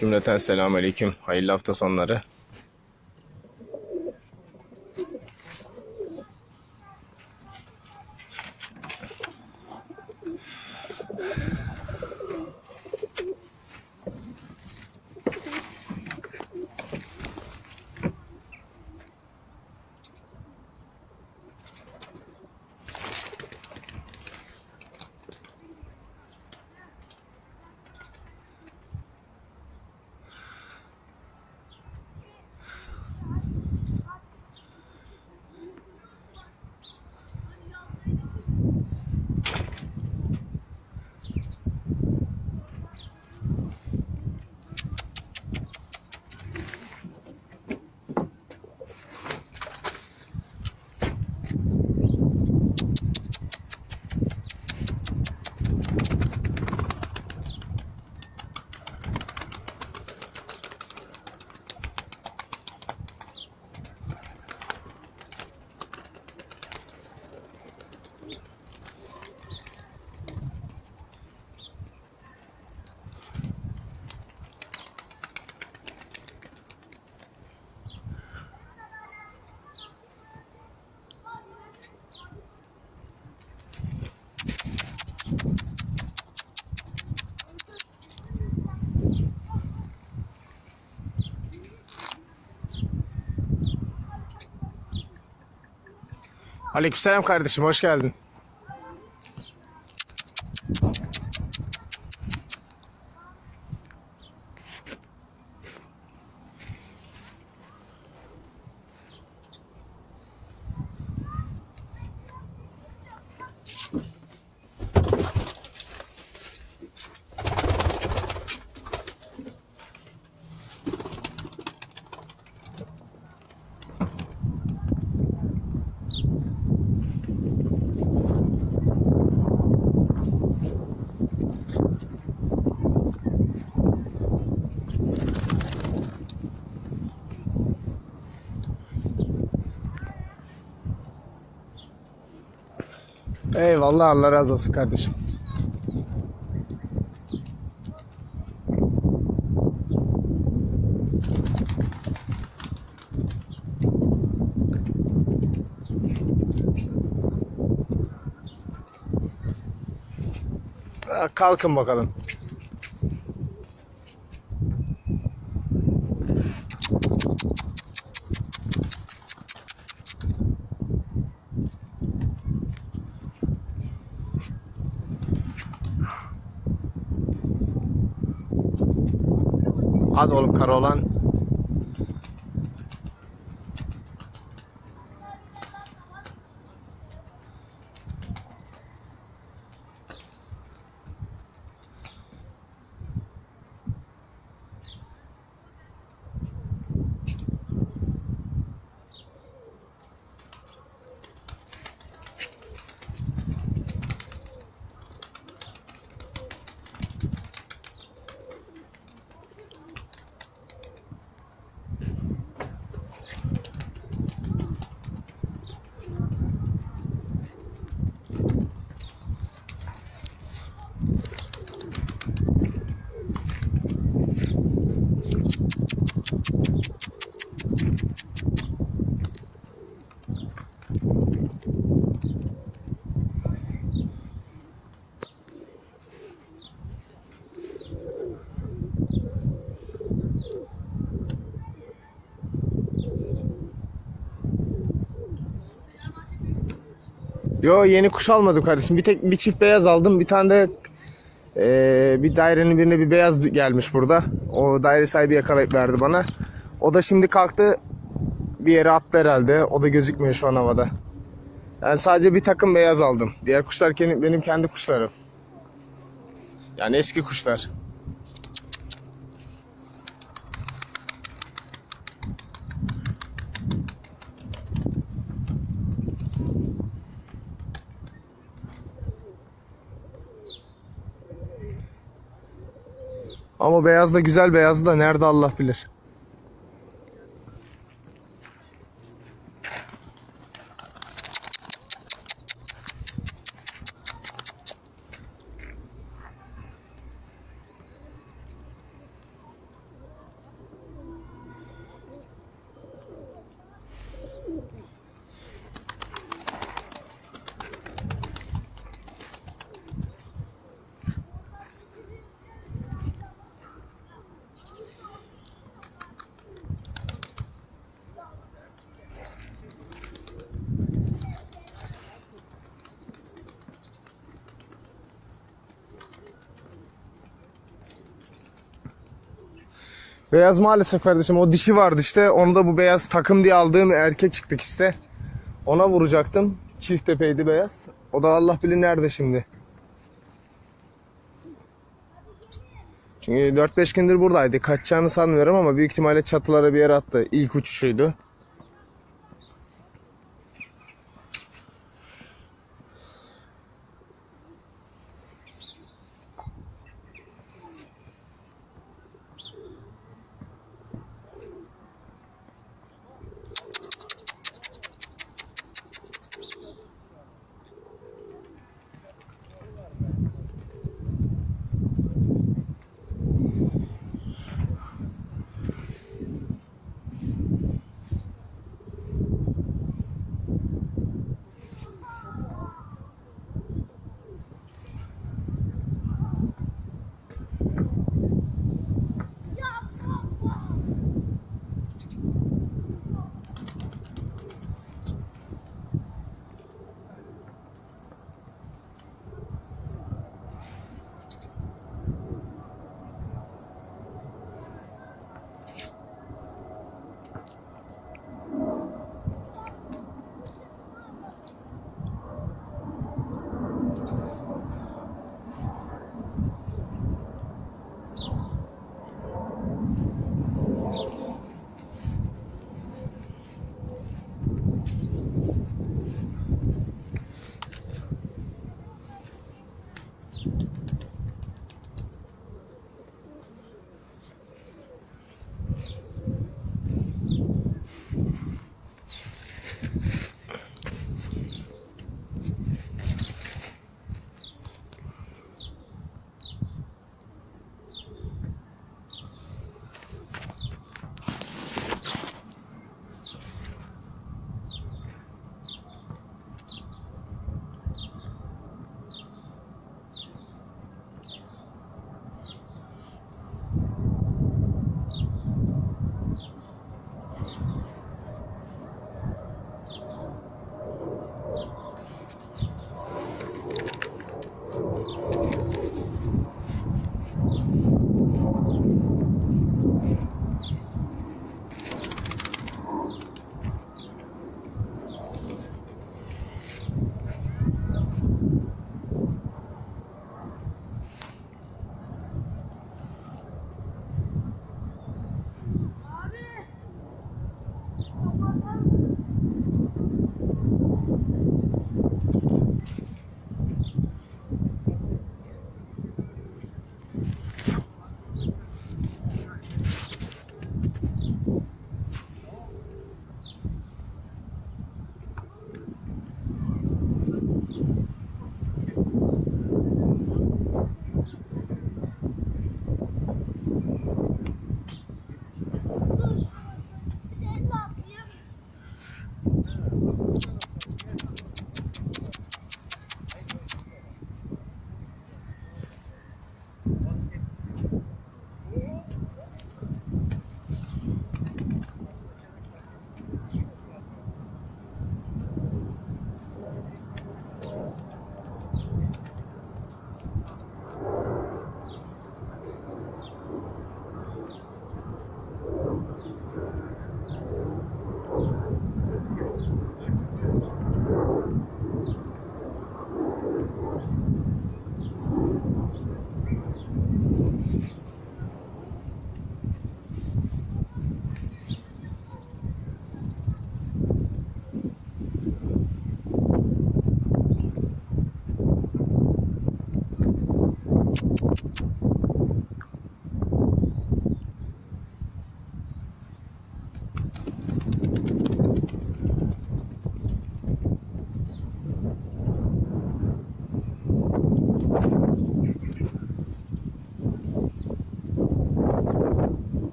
Cümleten selamünaleyküm. Hayırlı hafta sonları. Aleykümselam kardeşim hoş geldin. Eyvallah Allah razı olsun kardeşim. Kalkın bakalım. Karolan. Yo yeni kuş almadım kardeşim. Bir tek bir çift beyaz aldım. Bir tane de eee, bir dairenin birine bir beyaz gelmiş burada. O daire sahibi yakalayıp verdi bana. O da şimdi kalktı bir yere attı herhalde. O da gözükmüyor şu an havada. Yani sadece bir takım beyaz aldım. Diğer kuşlar benim kendi kuşlarım. Yani eski kuşlar. Ama beyaz da güzel beyazı da nerede Allah bilir. Beyaz maalesef kardeşim o dişi vardı işte. Onu da bu beyaz takım diye aldığım erkek çıktı işte. Ona vuracaktım. Çift tepeydi beyaz. O da Allah bilir nerede şimdi. Çünkü 4-5 gündür buradaydı. Kaçacağını sanmıyorum ama büyük ihtimalle çatılara bir yere attı. İlk uçuşuydu.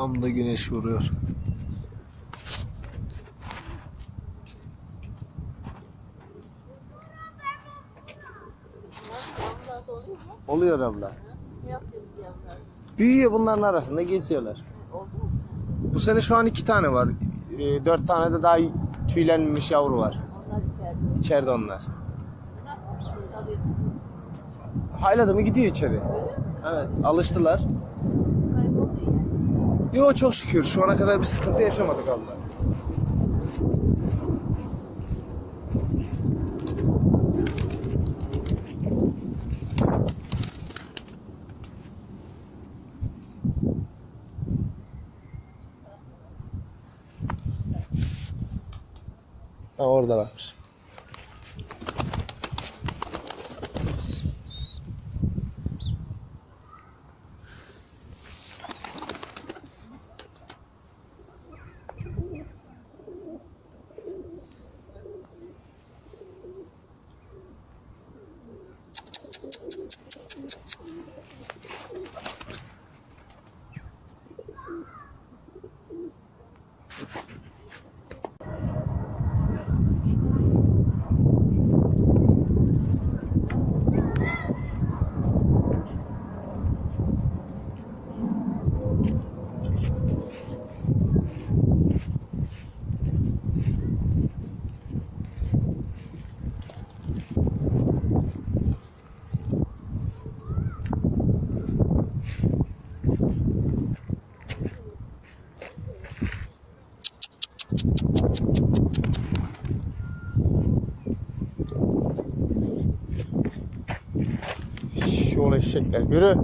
Tam da güneş vuruyor. Oluyor abla. Ne yapıyorsun yavrular? Büyüyor bunların arasında geziyorlar. Oldu mu sene? Bu sene şu an iki tane var. Ee, dört tane de daha tüylenmemiş yavru var. Onlar içeride. İçeride onlar. Bunlar nasıl içeri alıyorsunuz? Hayladı mı gidiyor içeri. Öyle mi? Evet. Alıştılar. Yo çok şükür şu ana kadar bir sıkıntı yaşamadık Allah. Ha orada varmış. Eşekler yürü.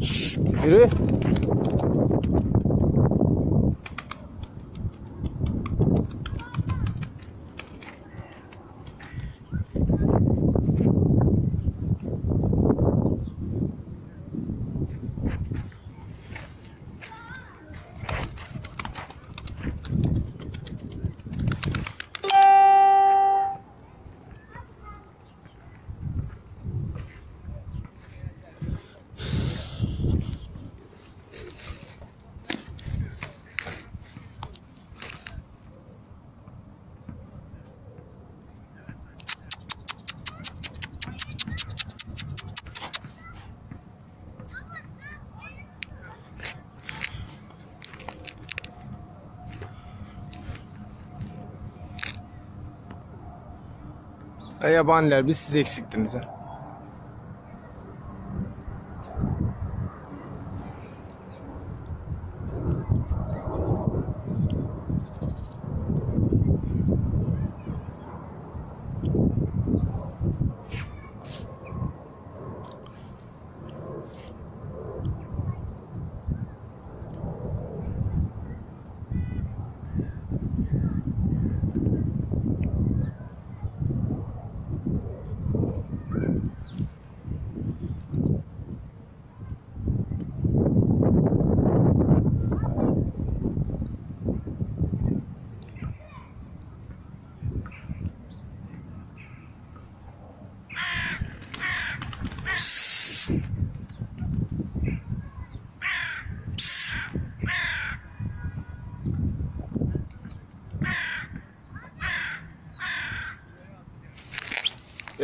Şşt, yürü. E yabaniler biz siz eksiktiniz ha.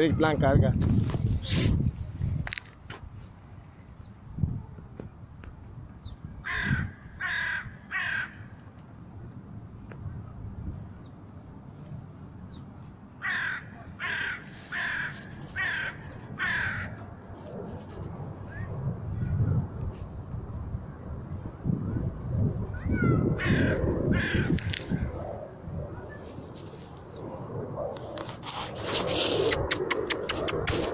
Eric Plan carga.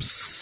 Psst.